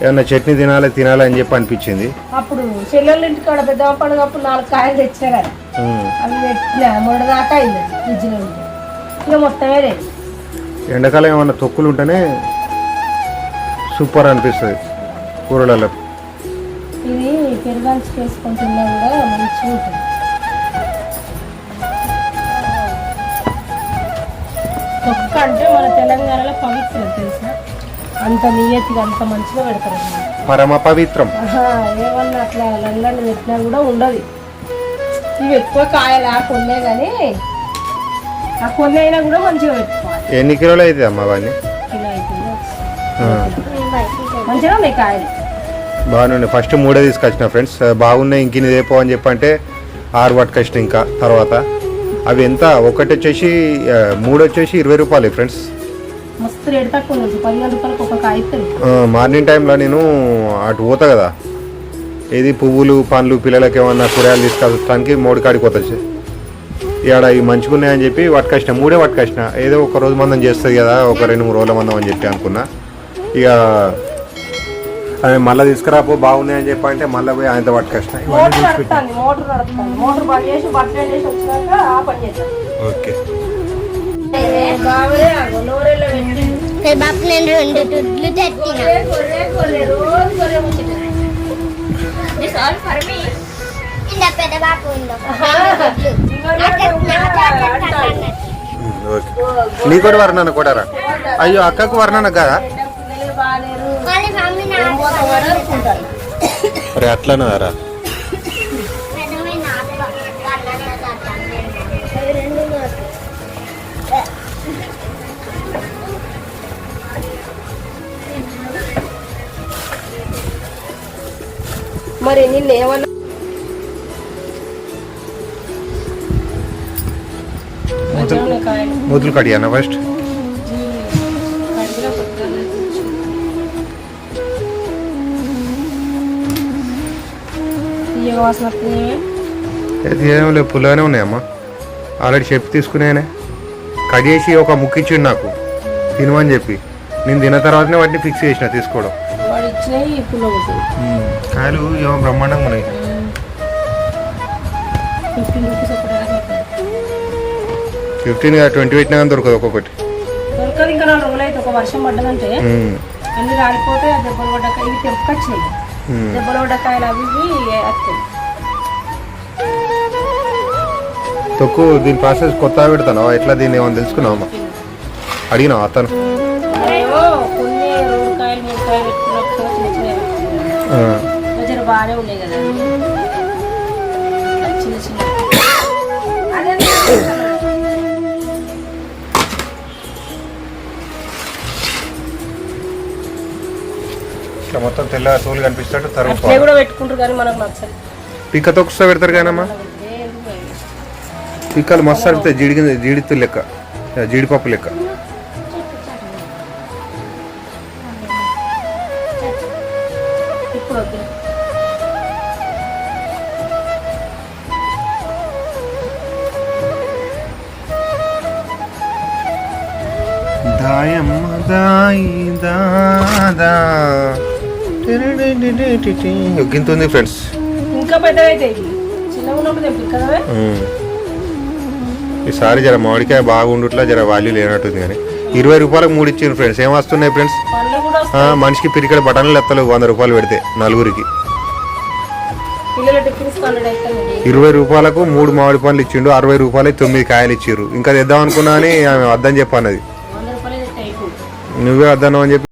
ఏమన్నా చట్నీ తినాలి తినాలి అని చెప్పి అనిపించింది. అప్పుడు చెల్లెళ్ళ ఇంటికాడ పెద్ద పండుగ అప్పుడు నాలుగు కాయలు తెచ్చా కదా ఉమ్. అవి పెట్టినా మొన్న దాకా అయింది ఫ్రిడ్జ్లో ఉంటే. ఇక మొత్తమే లేదు. ఎండాకాలం ఏమన్నా తొక్కులు ఉంటేనే సూపర్ అనిపిస్తుంది కూరలలో. ఇది పెరుగాల్చి వేసుకొని తిన్నా కూడా మంచిగా ఉంటుంది. తొక్క అంటే మన తెలంగాణలో పవిత్రం తెలుసా? అంత నియతిగా అంత మంచిగా పెడతారు. పరమ పవిత్రం. ఏమన్నా అట్లా పెట్టినా కూడా ఉండదు. ఇవి ఎక్కువ కాయలు ఆ కొన్నే కానీ ఆ కొన్ని అయినా కూడా మంచిగా పెట్టుకోవాలి. ఎన్ని కిలోలు అవుతుంది అమ్మ అవన్నీ. మంచిగా ఉన్నాయి కాయలు. బాగానే ఫస్ట్ మూడే తీసుకొచ్చిన ఫ్రెండ్స్. బాగున్నాయి ఇంక ఇది ఏపో అని చెప్పంటే ఆరు పట్టుకొచ్చిన ఇంకా తర్వాత. అవి ఎంత? ఒకటి వచ్చేసి మూడు వచ్చేసి ఇరవై రూపాయలు ఫ్రెండ్స్. మస్తు రేటు తక్కువ ఉంది. పదిహేను రూపాయలకు ఒక కాయ ఇస్తుంది ఆ, మార్నింగ్ టైంలో నేను అటు పోతా కదా. ఏది పువ్వులు పండ్లు పిల్లలకి ఏమన్నా కూరగాయలు తీసుకొస్తానికి మూడు కాడికి పోతుంది ఇక్కడ ఇవి మంచుకున్నాయని చెప్పి పట్టుకొచ్చిన మూడే పట్టుకొచ్చిన ఏదో ఒక రోజు మందం చేస్తుంది కదా ఒక రెండు మూడు రోజుల మందం అని చెప్పి అనుకున్నా. ఇక అవి మళ్ళీ తీసుకురాపో బాగున్నాయని చెప్పి అంటే మళ్ళీ పోయి ఆయనతో పట్టుకొచ్చిన ఇవన్నీ ఓకే. నేను రెండు తెచ్చిన. పెద్ద నీ కూడా వర్ణన కూడారా? అయ్యో అక్కకు వర్ణన కదా? పిల్లలు బాగాలేరు వాళ్ళ మరి నిన్న ఏమన్నా. ముద్దులు కడియానా ఫస్ట్. ఏం లేదు పుల్లగానే ఉన్నాయమ్మా ఆల్రెడీ చెప్పి తీసుకునేనే కడిగేసి ఒక ముక్కిచ్చిండు నాకు తినమని చెప్పి నేను తిన్న తర్వాతనే వాటిని ఫిక్స్ చేసిన తీసుకోవడం. కాయలు ఏమో బ్రహ్మాండంగా ఉన్నాయి. ఫిఫ్టీన్ ట్వంటీ పెట్టినా కానీ దొరకదు ఒక్కొక్కటి. దొరకదు ఇంకా నాలుగు రోజులు అయితే ఒక వర్షం పడ్డదంటే ఉమ్, అన్ని రాలిపోతే ఆ దెబ్బలు పడ్డకాయ ఇవి తెప్పుకొచ్చినాయి ఉమ్. దెబ్బలు పడ్డకాయలు అవి ఇవి వస్తాయి తొక్కు దీని ప్రాసెస్ కొత్తగా పెడతాను ఎట్లా దీన్ని ఏమో తెలుసుకున్నావమ్మా అడిగినావా అతను. బాగానే ఉన్నాయి కదా చిన్న చిన్న. ఇట్లా మొత్తం తెల్ల తోలు కనిపిస్తాడు అట్లే తరుగు కూడా పెట్టుకుంటారు కానీ మనకు నచ్చదు. పిక్క తొక్కుస్తా పెడతారు కానమ్మా పిక్కలు మస్తు అడుగుతాయి జీడి కింద- జీడితు లెక్క జీడిపప్పు లెక్క. దాయమ్మ దాయి దాదా. గింతుంది ఫ్రెండ్స్. ఇంకా ఈసారి జర మామిడికాయ బాగుండుట్లా జర వాల్యూ లేనట్టుంది కానీ. ఇరవై రూపాయలకు మూడు ఇచ్చింది ఫ్రెండ్స్. ఏం వస్తున్నాయి ఫ్రెండ్స్? మనిషికి పిరికడ బటన్లు ఎత్తలు వంద రూపాయలు పెడితే నలుగురికి. ఇరవై రూపాయలకు మూడు మామిడి పండ్లు ఇచ్చిండు అరవై రూపాయలకి తొమ్మిది కాయలు ఇచ్చిర్రు ఇంకా తెద్దాం అనుకున్నా అని ఆమె వద్దని చెప్పన్నది. నువ్వే వద్దన్నావు అని చెప్పి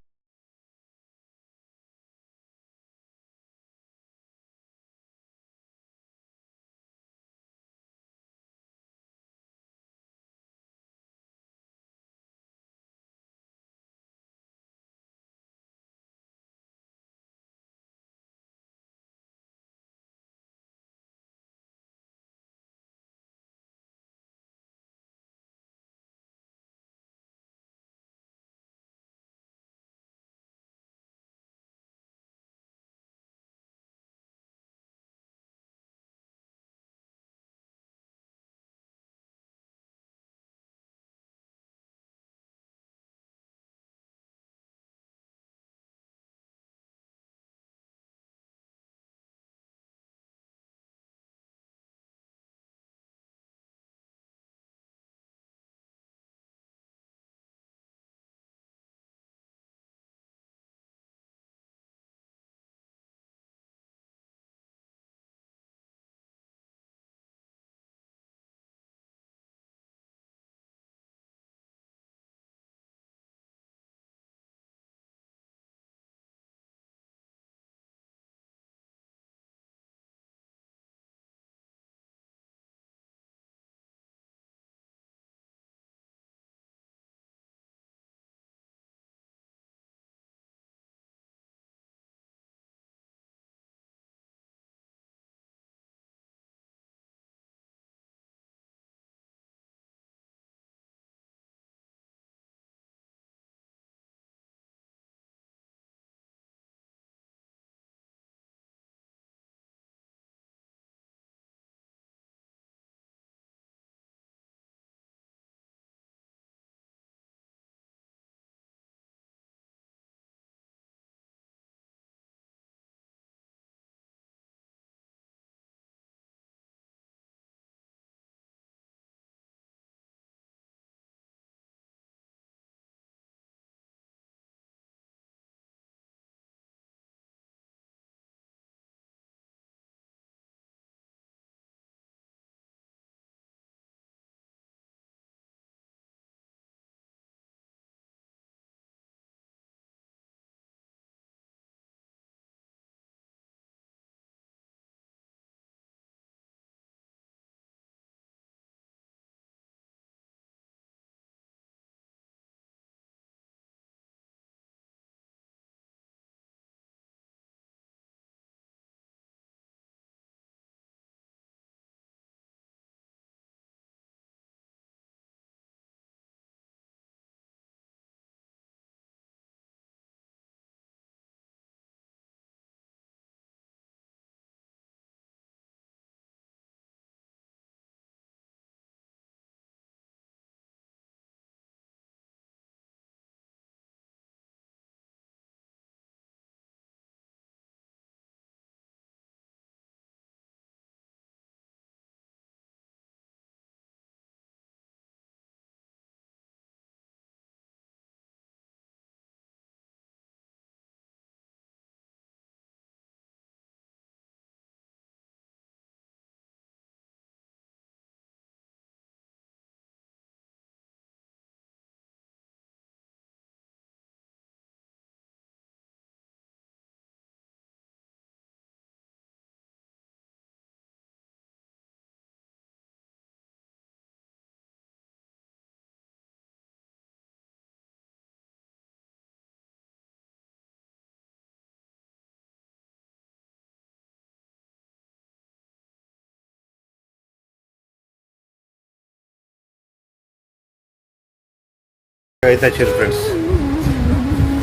అయితే వచ్చారు ఫ్రెండ్స్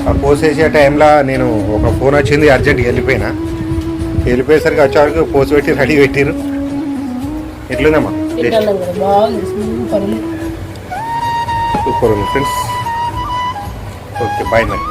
ఆ పోసేసే టైంలో నేను ఒక ఫోన్ వచ్చింది అర్జెంట్గా వెళ్ళిపోయినా. వెళ్ళిపోయేసరికి వచ్చేవరకు పోసి పెట్టి రెడీ పెట్టిరు ఎట్లుందమ్మా? సూపర్ ఉంది. ఫ్రెండ్స్ ఓకే బాయ్ మరి